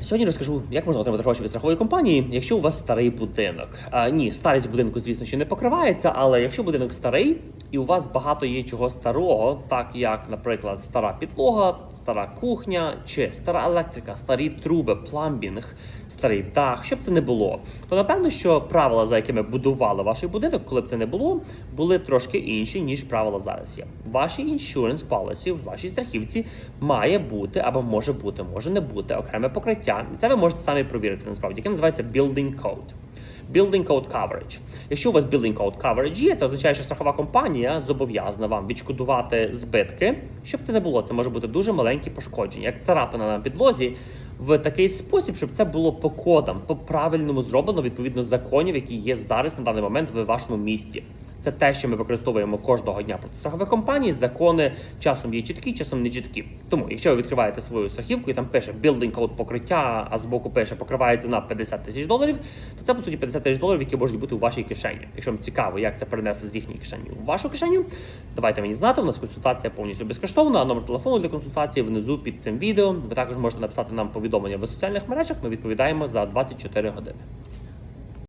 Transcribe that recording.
Сьогодні розкажу, як можна отримати гроші від страхової компанії, якщо у вас старий будинок. А, ні, старість будинку, звісно, ще не покривається, але якщо будинок старий і у вас багато є чого старого, так як, наприклад, стара підлога, стара кухня чи стара електрика, старі труби, пламбінг, старий дах, щоб це не було, то напевно, що правила, за якими будували ваш будинок, коли б це не було, були трошки інші ніж правила зараз є. Ваші insurance policy, вашій страхівці має бути або може бути, може не бути окреме покриття. Це ви можете самі провірити насправді, яке називається Building Code. Building Code Coverage. Якщо у вас Building Code Coverage є, це означає, що страхова компанія зобов'язана вам відшкодувати збитки. Щоб це не було, це може бути дуже маленькі пошкодження, як царапина на підлозі. В такий спосіб, щоб це було по кодам, по правильному зроблено відповідно законів, які є зараз на даний момент в вашому місті. Це те, що ми використовуємо кожного дня проти страхових компаній. Закони часом є чіткі, часом не чіткі. Тому, якщо ви відкриваєте свою страхівку і там пише building code покриття, а збоку пише покривається на 50 тисяч доларів, то це по суті 50 тисяч доларів, які можуть бути у вашій кишені. Якщо вам цікаво, як це перенести з їхньої кишені у вашу кишеню, давайте мені знати. У нас консультація повністю безкоштовна. Номер телефону для консультації внизу під цим відео. Ви також можете написати нам повідомлення в соціальних мережах. Ми відповідаємо за 24 години.